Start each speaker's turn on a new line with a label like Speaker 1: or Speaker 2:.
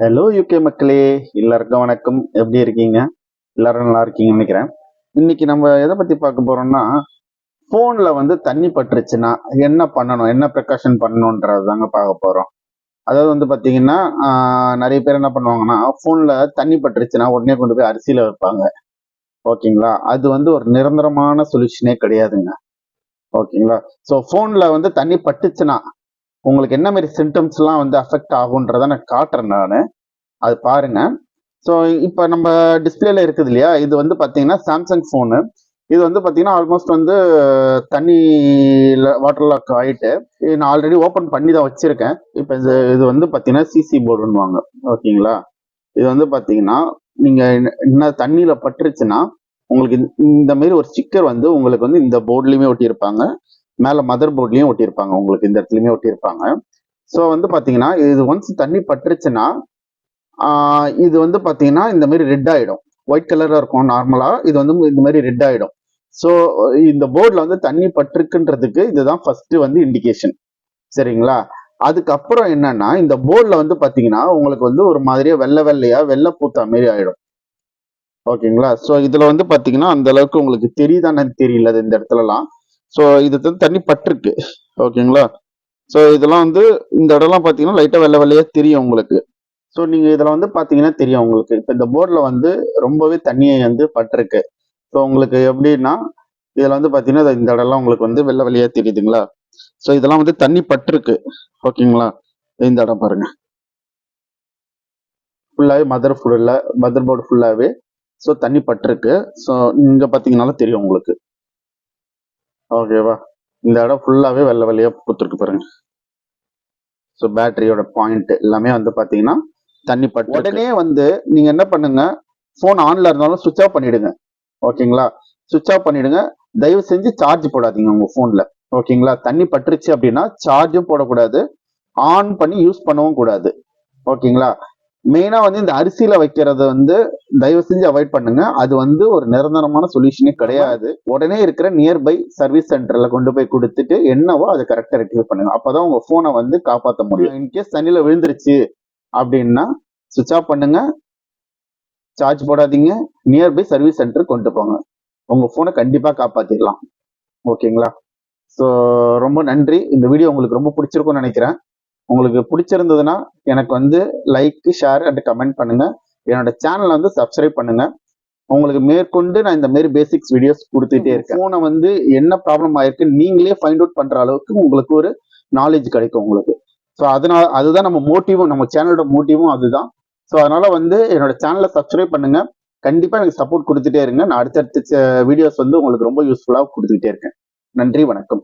Speaker 1: Hello UK மக்களே. எல்லாருக்கும் வணக்கம். எப்படி இருக்கீங்க? எல்லாரும் நல்லா இருக்கீங்கன்னு நினைக்கிறேன். இன்னைக்கு நம்ம எதை பத்தி பார்க்க போறோம்னா ஃபோனில் வந்து தண்ணி பட்டுருச்சுன்னா என்ன பண்ணணும்? என்ன ப்ரிகாஷன் பண்ணணுன்றது தாங்க பார்க்க போறோம். அதாவது வந்து பார்த்தீங்கன்னா நிறைய பேர் என்ன பண்ணுவாங்கன்னா ஃபோனில் தண்ணி பட்டுருச்சுன்னா உடனே கொண்டு போய் அரிசியில் வைப்பாங்க. ஓகேங்களா? அது வந்து ஒரு நிரந்தரமான சொல்யூஷனே கிடையாதுங்க. ஓகேங்களா? ஸோ ஃபோனில் வந்து தண்ணி பட்டுச்சுன்னா உங்களுக்கு என்ன மாதிரி சிம்டம்ஸ்லாம் வந்து அஃபெக்ட் ஆகுன்றத நான் காட்டுறேன் நான். அது பாருங்க. ஸோ இப்போ நம்ம டிஸ்பிளேல இருக்குது இல்லையா? இது வந்து பார்த்தீங்கன்னா சாம்சங் ஃபோனு இது வந்து பார்த்தீங்கன்னா ஆல்மோஸ்ட் வந்து தண்ணியில் வாட்டர் லாக் ஆகிட்டு நான் ஆல்ரெடி ஓப்பன் பண்ணி தான் வச்சிருக்கேன். இப்போ இது இது வந்து பார்த்தீங்கன்னா சிசி போர்டுன்னுவாங்க. ஓகேங்களா? இது வந்து பார்த்தீங்கன்னா நீங்கள் என்ன தண்ணியில் பட்டுருச்சுன்னா உங்களுக்கு இந்த- இந்த மாதிரி ஒரு ஸ்டிக்கர் வந்து உங்களுக்கு வந்து இந்த போர்ட்லேயுமே ஒட்டியிருப்பாங்க. மேலே மதர் போர்ட்லையும் ஒட்டியிருப்பாங்க. உங்களுக்கு இந்த இடத்துலையுமே ஒட்டியிருப்பாங்க. ஸோ வந்து பார்த்தீங்கன்னா இது ஒன்ஸ் தண்ணி பட்டுருச்சுன்னா இது வந்து பார்த்தீங்கன்னா இந்த மாதிரி ரெட் ஆகிடும் ஒயிட் கலராக இருக்கும் நார்மலாக இது வந்து இந்த மாதிரி ரெட் ஆகிடும் ஸோ இந்த போர்டில் வந்து தண்ணி பட்டிருக்குன்றதுக்கு இதுதான் ஃபர்ஸ்ட் வந்து இண்டிகேஷன் சரிங்களா? அதுக்கப்புறம் என்னன்னா இந்த போர்டில் வந்து பார்த்தீங்கன்னா உங்களுக்கு வந்து ஒரு மாதிரியா வெள்ளை வெள்ளையா வெள்ளை பூத்தா மாதிரி ஆயிடும். ஓகேங்களா ஸோ இதில் வந்து பார்த்தீங்கன்னா அந்த அளவுக்கு உங்களுக்கு தெரியுதானு தெரியல அது இந்த இடத்துலலாம். ஸோ இது வந்து தண்ணி பட்டிருக்கு. ஓகேங்களா ஸோ இதெல்லாம் வந்து இந்த இடம்லாம் பார்த்தீங்கன்னா லைட்டாக வெள்ளை வெள்ளையாக தெரியும் உங்களுக்கு. ஸோ நீங்கள் இதில் வந்து பார்த்தீங்கன்னா தெரியும் உங்களுக்கு. இப்போ இந்த போர்டில் வந்து ரொம்பவே தண்ணியை வந்து பட்டிருக்கு. ஸோ உங்களுக்கு எப்படின்னா இதில் வந்து பார்த்தீங்கன்னா இந்த இடம்லாம் உங்களுக்கு வந்து வெள்ளை வெளியாக தெரியுதுங்களா? ஸோ இதெல்லாம் வந்து தண்ணி பட்டிருக்கு. ஓகேங்களா இந்த இடம் பாருங்க. ஃபுல்லாகவே மதர் ஃபுல்ல மதர் போர்டு ஃபுல்லாகவே ஸோ தண்ணி பட்டிருக்கு. ஸோ இங்கே பார்த்தீங்கன்னாலும் தெரியும் உங்களுக்கு. ஓகேவா இந்த இடம் ஃபுல்லாகவே வெள்ளை வெள்ளையாக பூத்துருக்கு பாருங்க. ஸோ பேட்டரியோட பாயிண்ட் எல்லாமே வந்து பார்த்தீங்கன்னா தண்ணி பட்டு உடனே வந்து நீங்க என்ன பண்ணுங்க ஃபோன் ஆன்ல இருந்தாலும் சுவிட்ச் ஆஃப் பண்ணிடுங்க. ஓகேங்களா சுவிட்ச் ஆஃப் பண்ணிடுங்க. தயவு செஞ்சு சார்ஜ் போடாதீங்க உங்க ஃபோன்ல ஓகேங்களா தண்ணி பட்டுருச்சு அப்படின்னா சார்ஜும் போடக்கூடாது. ஆன் பண்ணி யூஸ் பண்ணவும் கூடாது. ஓகேங்களா மெயினா வந்து இந்த அரிசியில வைக்கிறது வந்து தயவு செஞ்சு அவாய்ட் பண்ணுங்க. அது வந்து ஒரு நிரந்தரமான சொல்யூஷனே கிடையாது. உடனே இருக்கிற நியர்பை சர்வீஸ் சென்டர்ல கொண்டு போய் கொடுத்துட்டு என்னவோ அதை கரெக்டா ரெக்டிஃபை பண்ணுங்க. அப்பதான் உங்க போனை வந்து காப்பாற்ற முடியும். இன்கேஸ் தண்ணியில விழுந்துருச்சு அப்படின்னா சுவிட்ச் ஆஃப் பண்ணுங்க. சார்ஜ் போடாதீங்க. நியர்பை சர்வீஸ் சென்டர் கொண்டு போங்க. உங்க போனை கண்டிப்பா காப்பாத்திடலாம். ஓகேங்களா ஸோ ரொம்ப நன்றி. இந்த வீடியோ உங்களுக்கு ரொம்ப பிடிச்சிருக்கும்னு நினைக்கிறேன். உங்களுக்கு பிடிச்சிருந்ததுன்னா எனக்கு வந்து லைக் ஷேர் அண்ட் கமெண்ட் பண்ணுங்க. என்னோட சேனலை வந்து சப்ஸ்கிரைப் பண்ணுங்க. உங்களுக்கு மேற்கொண்டு நான் இந்த மாதிரி பேசிக்ஸ் வீடியோஸ் கொடுத்துட்டே இருக்கேன். ஃபோனை வந்து என்ன ப்ராப்ளம் ஆயிருக்கு நீங்களே ஃபைண்ட் அவுட் பண்ற அளவுக்கு உங்களுக்கு ஒரு நாலேஜ் கிடைக்கும் உங்களுக்கு. ஸோ அதனால அதுதான் நம்ம மோட்டிவும் நம்ம சேனலோட மோட்டிவும் அதுதான். ஸோ அதனால வந்து என்னோட சேனலை சப்ஸ்கிரைப் பண்ணுங்க. கண்டிப்பா எனக்கு சப்போர்ட் கொடுத்துட்டே இருங்க. நான் அடுத்தடுத்த வீடியோஸ் வந்து உங்களுக்கு ரொம்ப யூஸ்ஃபுல்லாக கொடுத்துக்கிட்டே இருக்கேன். நன்றி வணக்கம்.